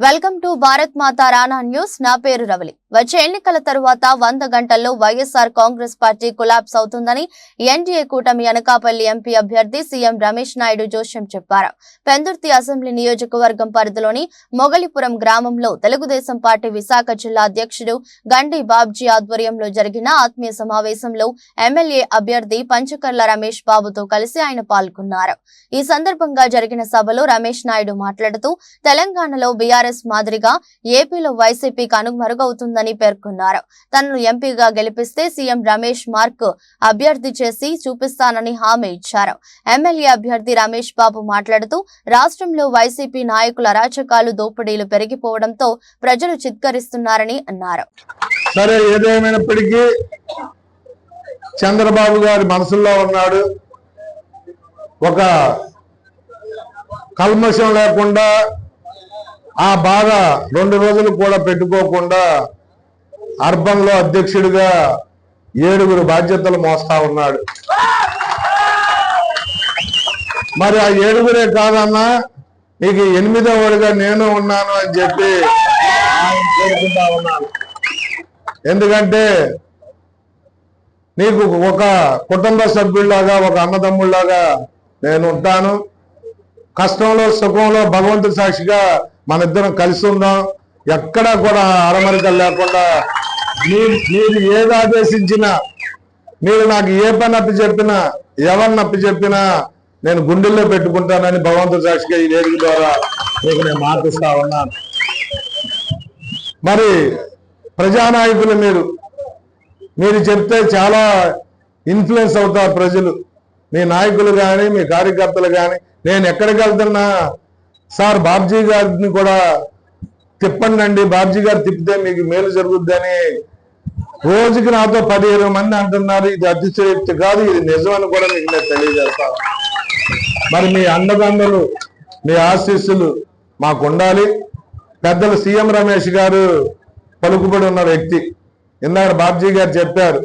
Welcome to Bharat Mata Rana news. నా పేరు రవలి. వచ్చే ఎన్నికల తరువాత వంద గంటల్లో వైఎస్ఆర్ కాంగ్రెస్ పార్టీ కొలాప్స్ అవుతుందని ఎన్డీఏ కూటమి అనకాపల్లి ఎంపీ అభ్యర్థి సీఎం రమేష్ నాయుడు జోష్యం చెప్పారు. పెందుర్తి అసెంబ్లీ నియోజకవర్గం పరిధిలోని మొగలిపురం గ్రామంలో తెలుగుదేశం పార్టీ విశాఖ జిల్లా అధ్యక్షుడు గండి బాబ్జీ ఆధ్వర్యంలో జరిగిన ఆత్మీయ సమావేశంలో ఎమ్మెల్యే అభ్యర్థి పంచకర్ల రమేష్ బాబుతో కలిసి ఆయన పాల్గొన్నారు. ఈ సందర్భంగా జరిగిన సభలో రమేష్ నాయుడు మాట్లాడుతూ తెలంగాణలో బీఆర్ఎస్ మాదిరిగా ఏపీలో వైసీపీ కనుమరుగవుతుందని పేర్కొన్నారు. తనను ఎంపీగా గెలిపిస్తే సీఎం రమేష్ మార్క్ అభ్యర్థి చేసి చూపిస్తానని హామీ ఇచ్చారు. ఎమ్మెల్యే అభ్యర్థి రమేష్ బాబు మాట్లాడుతూ రాష్ట్రంలో వైసీపీ నాయకుల అరాచకాలు దోపిడీలు పెరిగిపోవడంతో ప్రజలు చిత్కరిస్తున్నారని అన్నారు. సరే ఏదేమైనప్పటికీ చంద్రబాబు గారి మనసులో ఉన్నాడు. ఒక కల్మషం లేకుండా ఆ బాధ రెండు రోజులు కూడా పెట్టుకోకుండా అర్బన్లో అధ్యక్షుడిగా ఏడుగురు బాధ్యతలు మోస్తా ఉన్నాడు. మరి ఆ ఏడుగురే కాదన్నా నీకు ఎనిమిదో వాడిగా నేను ఉన్నాను అని చెప్పి కోరుకుంటా ఉన్నాను. ఎందుకంటే నీకు ఒక కుటుంబ సభ్యుల్లాగా ఒక అన్నదమ్ముళ్ళాగా నేను ఉంటాను. కష్టంలో సుఖంలో భగవంతుడి సాక్షిగా మన ఇద్దరం కలిసి ఉందాం. ఎక్కడా కూడా అరమరికలు లేకుండా నీ నీకు ఏది ఆదేశించినా మీరు నాకు ఏ పని అప్పి చెప్పినా ఎవరిని అప్పి చెప్పినా నేను గుండెల్లో పెట్టుకుంటానని భగవంతుడు సాక్షిగా ఈ వేదిక ద్వారా మీకు నేను మాటిస్తా ఉన్నాను. మరి ప్రజానాయకులు మీరు మీరు చెప్తే చాలా ఇన్ఫ్లుయెన్స్ అవుతారు ప్రజలు. మీ నాయకులు కానీ మీ కార్యకర్తలు కానీ నేను ఎక్కడికి వెళ్తున్నా సార్ బాబ్జీ గారిని కూడా తిప్పండి అండి బాబ్జీ గారు తిప్పితే మీకు మేలు జరుగుద్దని రోజుకి నాతో పదిహేను మంది అంటున్నారు. ఇది అతిశయోక్తి కాదు ఇది నిజమని కూడా మీకు నేను తెలియజేస్తాను మరి మీ అండదండలు మీ ఆశీస్సులు మాకు ఉండాలి పెద్దలు సీఎం రమేష్ గారు పలుకుబడి ఉన్న వ్యక్తి. ఇందాక బాబ్జీ గారు చెప్పారు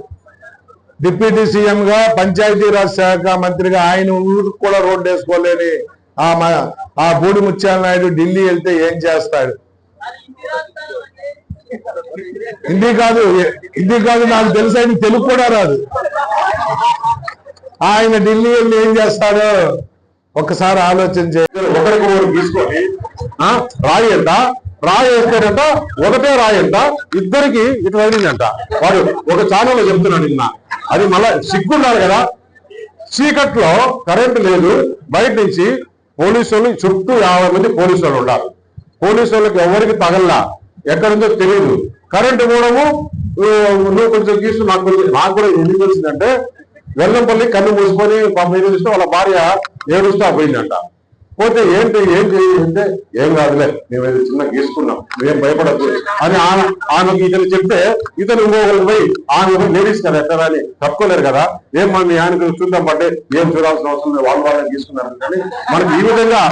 డిప్యూటీ సీఎంగా పంచాయతీరాజ్ శాఖ మంత్రిగా ఆయన ఊరికి కూడా రోడ్డు వేసుకోలేని ఆ ఆ బూడి ముత్యాల నాయుడు ఢిల్లీ వెళ్తే ఏం చేస్తాడు? హిందీ కాదు హిందీ కాదు నాకు తెలుసు ఆయన తెలుగు కూడా రాదు. ఆయన ఢిల్లీ వెళ్ళి ఏం చేస్తాడో ఒకసారి ఆలోచన చేయాలి ఒకరికి ఒకరు తీసుకొని ఆ, రాయి ఎంత రాయి వేస్తాడంట ఒకటే రాయి అంట ఇద్దరికి ఇటు తగిలిందంట వాడు ఒక ఛానల్లో చెప్తున్నాడు నిన్న. అది మళ్ళా సిగ్గున్నారు కదా. చీకట్లో కరెంటు లేదు బయట నుంచి పోలీసు వాళ్ళు చుట్టూ యాభై మంది పోలీసు వాళ్ళు ఉన్నారు. పోలీసు వాళ్ళకి ఎవరికి తగల్లా? ఎక్కడుందో తెలియదు కరెంటు మూడము నువ్వు కొంచెం గీసు నాకు నాకు కూడా ఎందుకు తెలిసిందంటే వెల్లంపల్లి కన్ను మూసుకొని పంపి వాళ్ళ భార్య ఏడుస్తూ పోయిందంట. పోతే ఏంటి ఏం చేయాలంటే ఏం కాదులే మేము ఏదో చిన్న గీసుకున్నాం మేం భయపడద్దు అని ఆమె ఆమెకి ఇతను చెప్తే ఇతను ఇంకొకరికి పోయి ఆమె లేడీస్ కదా ఎట్లా అని తప్పుకోలేరు కదా. ఏం మన ఆయనకు చూద్దాం పట్టే ఏం చూడాల్సిన అవసరం లేదు వాళ్ళు వాళ్ళని తీసుకున్నారు. కానీ మనకి ఈ విధంగా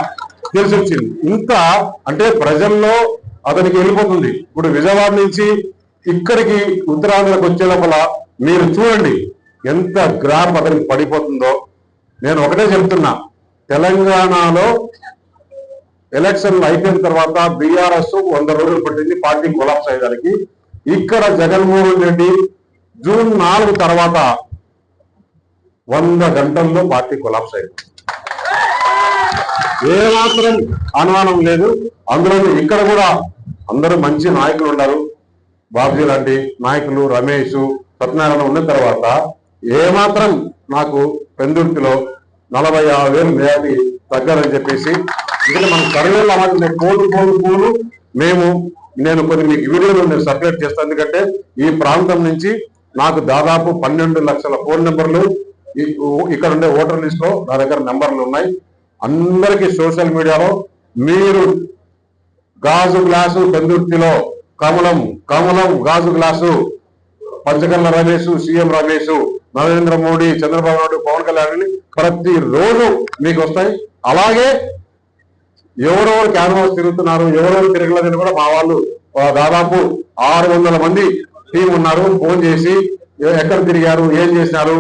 తెలిసి వచ్చింది. ఇంత అంటే ప్రజల్లో అతనికి వెళ్ళిపోతుంది. ఇప్పుడు విజయవాడ నుంచి ఇక్కడికి ఉత్తరాంధ్రకు వచ్చే లోపల మీరు చూడండి ఎంత గ్రాఫ్ అతనికి పడిపోతుందో. నేను ఒకటే చెప్తున్నా తెలంగాణలో ఎలక్షన్లు అయిపోయిన తర్వాత బీఆర్ఎస్ వంద రోజులు పట్టింది పార్టీ కొలాప్స్ అయ్యేదానికి. ఇక్కడ జగన్మోహన్ రెడ్డి జూన్ నాలుగు తర్వాత వంద గంటల్లో పార్టీ కొలాప్స్ అయింది ఏమాత్రం అనుమానం లేదు. అందులో ఇక్కడ కూడా అందరూ మంచి నాయకులు ఉన్నారు. బాబుజీ లాంటి నాయకులు రమేష్ సత్యనారాయణ ఉన్న తర్వాత ఏమాత్రం నాకు పెందుర్తిలో నలభై ఆరు వేలు వ్యాధి తగ్గాలని చెప్పేసి ఇక్కడ మనం సర్వేలో అలాగే పోలు కోలు పోలు మేము నేను కొన్ని మీకు వీడియోలు నేను సపరేట్ చేస్తాను. ఎందుకంటే ఈ ప్రాంతం నుంచి నాకు దాదాపు పన్నెండు లక్షల ఫోన్ నెంబర్లు ఈ- ఇక్కడ ఉండే ఓటర్ లిస్ట్లో నా దగ్గర నెంబర్లు ఉన్నాయి. అందరికీ సోషల్ మీడియాలో మీరు గాజు గ్లాసు పెందుర్తిలో కమలం కమలం గాజు గ్లాసు పంచగల్ల రమేష్ సీఎం రమేష్ నరేంద్ర మోడీ చంద్రబాబు నాయుడు పవన్ కళ్యాణ్ ప్రతిరోజు మీకు వస్తాయి. అలాగే ఎవరెవరు క్యాన్వాస్ తిరుగుతున్నారు ఎవరెవరు తిరగలేదని కూడా మా వాళ్ళు దాదాపు ఆరు వందల మంది టీం ఉన్నారు. ఫోన్ చేసి ఎక్కడ తిరిగారు ఏం చేసినారు